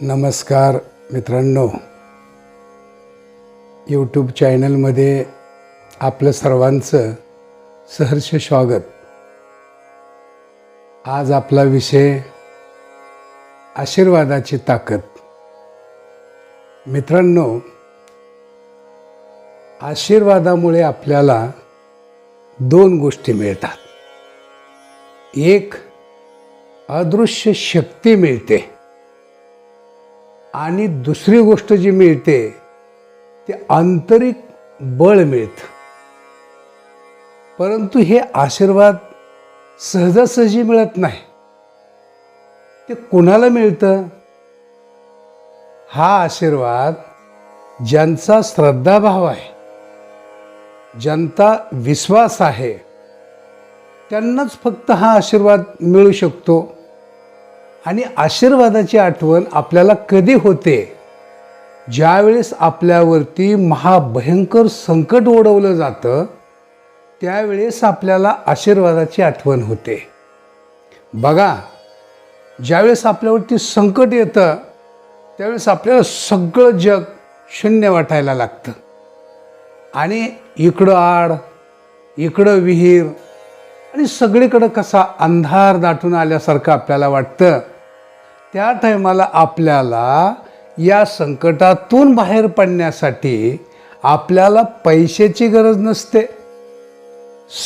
नमस्कार मित्रांनो. यूट्यूब चॅनलमध्ये आपलं सर्वांचं सहर्ष स्वागत. आज आपला विषय आशीर्वादाची ताकद. मित्रांनो आशीर्वादामुळे आपल्याला दोन गोष्टी मिळतात. एक अदृश्य शक्ती मिळते. आणि दुसरी गोष्ट जी मिळते ते आंतरिक बळ मिळतं. परंतु हे आशीर्वाद सहजासहजी मिळत नाही. ते कुणाला मिळतं? हा आशीर्वाद ज्यांचा श्रद्धाभाव आहे ज्यांचा विश्वास आहे त्यांनाच फक्त हा आशीर्वाद मिळू शकतो. आणि आशीर्वादाची आठवण आपल्याला कधी होते? ज्यावेळेस आपल्यावरती महाभयंकर संकट ओढवलं जातं त्यावेळेस आपल्याला आशीर्वादाची आठवण होते. बघा ज्यावेळेस आपल्यावरती संकट येतं त्यावेळेस आपल्याला सगळं जग शून्य वाटायला लागतं. आणि इकडं आड इकडं विहीर आणि सगळीकडं कसा अंधार दाटून आल्यासारखं आपल्याला वाटतं त्या टायमाला आपल्याला या संकटातून बाहेर पडण्यासाठी आपल्याला पैशाची गरज नसते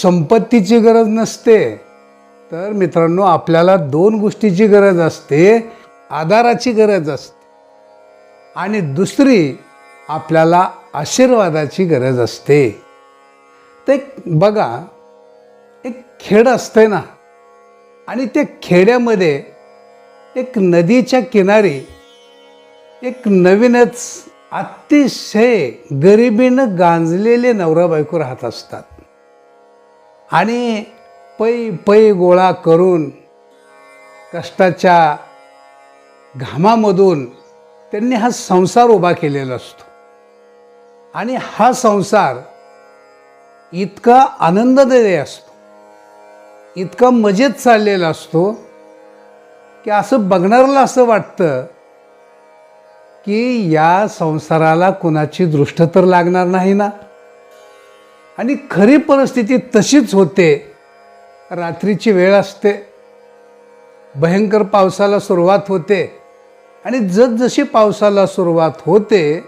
संपत्तीची गरज नसते. तर मित्रांनो आपल्याला दोन गोष्टीची गरज असते आधाराची गरज असते आणि दुसरी आपल्याला आशीर्वादाची गरज असते. ते बघा एक खेड असते ना आणि त्या खेड्यामध्ये एक नदीच्या किनारी एक नवीनच अतिशय गरिबीनं गांजलेले नवरा बायको राहत असतात. आणि पै पै गोळा करून कष्टाच्या घामामधून त्यांनी हा संसार उभा केलेला असतो. आणि हा संसार इतका आनंददायी असतो इतका मजेत चाललेला असतो की असं बघणाऱ्याला असं वाटतं की या संसाराला कुणाची दृष्ट तर लागणार नाही ना? आणि खरी परिस्थिती तशीच होते. रात्रीची वेळ असते. भयंकर पावसाला सुरुवात होते. आणि जसजशी पावसाला सुरुवात होते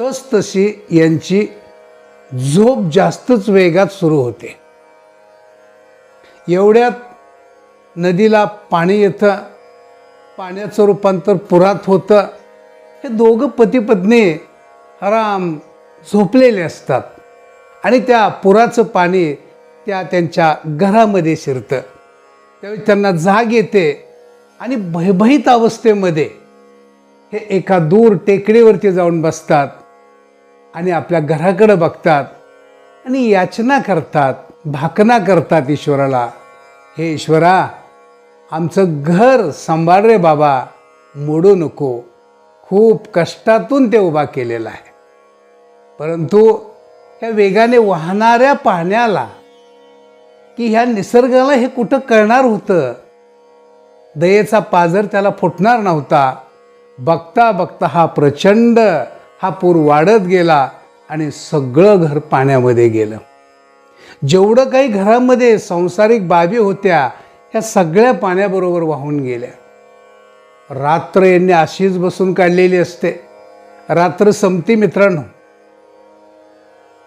तस तशी यांची झोप जास्तच वेगात सुरू होते. एवढ्यात नदीला पाणी येतं. पाण्याचं रूपांतर पुरात होतं. हे दोघं पतीपत्नी हराम झोपलेले असतात. आणि त्या पुराचं पाणी त्या त्यांच्या घरामध्ये शिरतं. त्यावेळी त्यांना जाग येते आणि भयभीत अवस्थेमध्ये हे एका दूर टेकडीवरती जाऊन बसतात आणि आपल्या घराकडं बघतात आणि याचना करतात भाकना करतात ईश्वराला. हे ईश्वरा आमचं घर सांभाळ रे बाबा मोडू नको. खूप कष्टातून ते उभा केलेला आहे. परंतु ह्या वेगाने वाहणाऱ्या पाण्याला की ह्या निसर्गाला हे कुठं कळणार होतं? दयेचा पाजर त्याला फुटणार नव्हता. बघता बघता हा प्रचंड हा पूर वाढत गेला आणि सगळं घर पाण्यामध्ये गेलं. जेवढं काही घरामध्ये संसारिक बाबी होत्या ह्या सगळ्या पाण्याबरोबर वाहून गेल्या. रात्र यांनी अशीच बसून काढलेली असते. रात्र संपती मित्रांनो.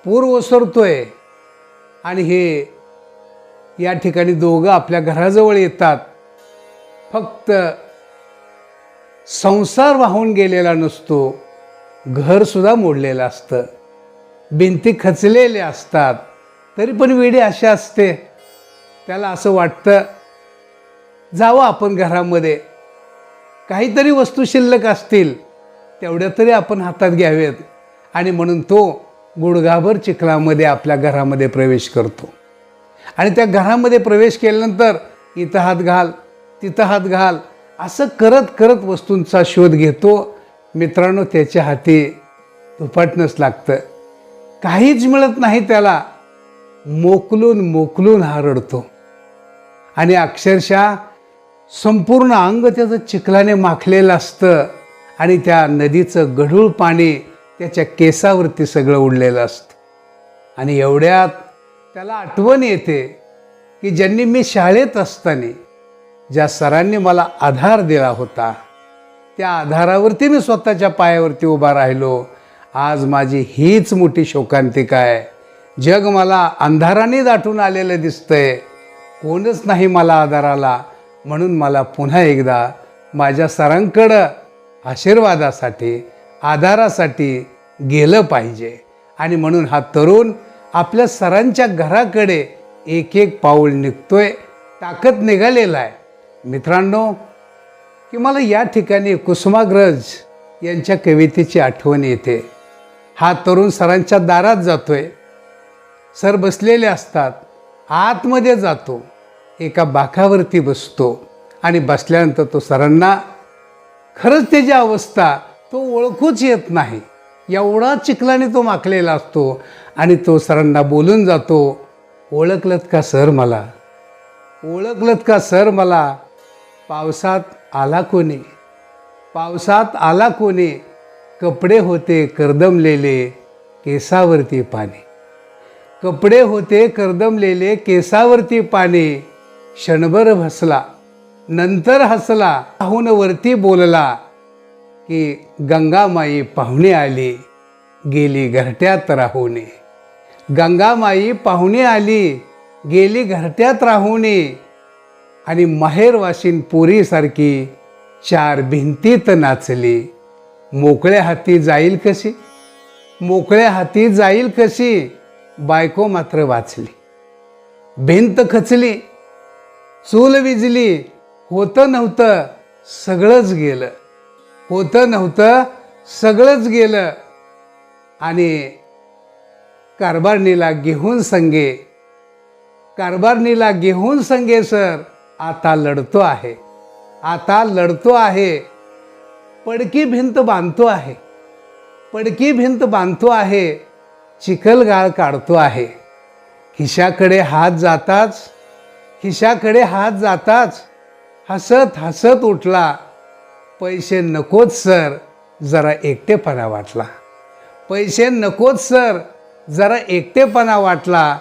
पूर ओसरतोय आणि हे या ठिकाणी दोघं आपल्या घराजवळ येतात. फक्त संसार वाहून गेलेला नसतो घरसुद्धा मोडलेलं असतं. भिंती खचलेल्या असतात तरी पण वेडी अशी असते. त्याला असं वाटतं जावं आपण घरामध्ये. काहीतरी वस्तू शिल्लक असतील तेवढ्या तरी आपण हातात घ्यावेत. आणि म्हणून तो गुडघाभर चिखलामध्ये आपल्या घरामध्ये प्रवेश करतो. आणि त्या घरामध्ये प्रवेश केल्यानंतर इथं हात घाल तिथं हात घाल असं करत करत वस्तूंचा शोध घेतो. मित्रांनो त्याच्या हाती धुपाटणंच लागतं. काहीच मिळत नाही त्याला. मोकलून मोकलून हा रडतो. आणि अक्षरशः संपूर्ण अंग त्याचं चिखलाने माखलेलं असतं आणि त्या नदीचं गढूळ पाणी त्याच्या केसावरती सगळं उडलेलं असतं. आणि एवढ्यात त्याला आठवण येते की ज्यांनी मी शाळेत असताना ज्या सरांनी मला आधार दिला होता त्या आधारावरती मी स्वतःच्या पायावरती उभा राहिलो. आज माझी हीच मोठी शोकांतिका आहे. जग मला अंधाराने दाटून आलेलं दिसतंय. कोणच नाही मला आधाराला. म्हणून मला पुन्हा एकदा माझ्या सरांकडं आशीर्वादासाठी आधारासाठी गेलं पाहिजे. आणि म्हणून हा तरुण आपल्या सरांच्या घराकडे एक एक पाऊल निघतोय ताकद निघालेला आहे. मित्रांनो की मला या ठिकाणी कुसुमाग्रज यांच्या कवितेची आठवण येते. हा तरुण सरांच्या दारात जातोय. सर बसलेले असतात आतमध्ये जातो. एका बाकावरती बसतो आणि बसल्यानंतर तो सरांना खरंच त्याची अवस्था तो ओळखूच येत नाही. एवढा चिखलाने तो माखलेला असतो आणि तो सरांना बोलून जातो ओळखलत का सर मला? ओळखलत का सर मला? पावसात आला कोणी? पावसात आला कोणी? कपडे होते करदमलेले केसावरती पाणी. कपडे होते करदमलेले केसावरती पाणी. क्षणभर भसला नंतर हसला पाहून वरती बोलला की गंगामाई पाहुणे आली गेली घरट्यात राहूने. गंगामाई पाहुणे आली गेली घरट्यात राहूने. आणि माहेरवाशीन पोरीसारखी चार भिंतीत नाचली. मोकळ्या हाती जाईल कशी? मोकळ्या हाती जाईल कशी? बायको मात्र वाचली. भिंत खचली. चूल विजली होतं नव्हतं सगळंच गेलं. होतं नव्हतं सगळंच गेलं. आणि कारभारणीला घेऊन संगे. कारभारणीला घेऊन संगे सर. आता लढतो आहे. आता लढतो आहे. पडकी भिंत बांधतो आहे. पडकी भिंत बांधतो आहे. चिखलगाळ काढतो आहे. खिशाकडे हात जाताच खिशाकडे हात जाताच हसत हसत उठला. पैसे नकोच सर. जरा एकटेपणा वाटला. पैसे नकोच सर. जरा एकटेपणा वाटला.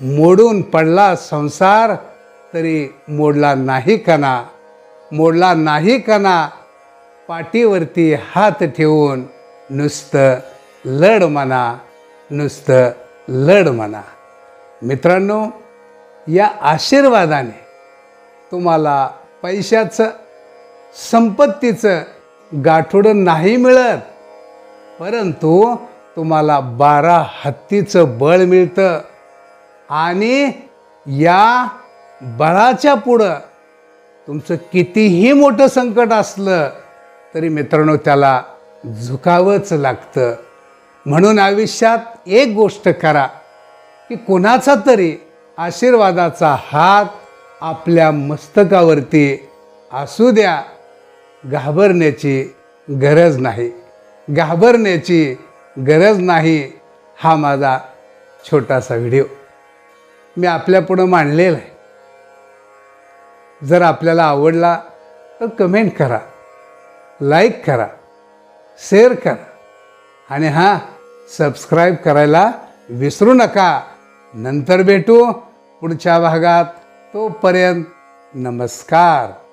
मोडून पडला संसार तरी मोडला नाही कणा. मोडला नाही कणा. पाठीवरती हात ठेवून नुसतं लढ म्हणा. नुसतं लढ म्हणा. मित्रांनो या आशीर्वादाने तुम्हाला पैशाचं संपत्तीचं गाठोडं नाही मिळत परंतु तुम्हाला बारा हत्तीचं बळ मिळतं. आणि या बळाच्या पुढं तुमचं कितीही मोठं संकट असलं तरी मित्रांनो त्याला झुकावंच लागतं. म्हणून आयुष्यात एक गोष्ट करा की कोणाचा तरी आशीर्वादाचा हात आपल्या मस्तकावरती असू द्या घाबरण्याची गरज नाही. घाबरण्याची गरज नाही हा माझा छोटासा व्हिडिओ. मी आपल्यापुढं मांडलेला आहे. जर आपल्याला आवडला तर कमेंट करा लाईक करा शेअर करा आणि हां सबस्क्राईब करायला विसरू नका. नंतर भेटू. पुढच्या भागात तोपर्यंत नमस्कार.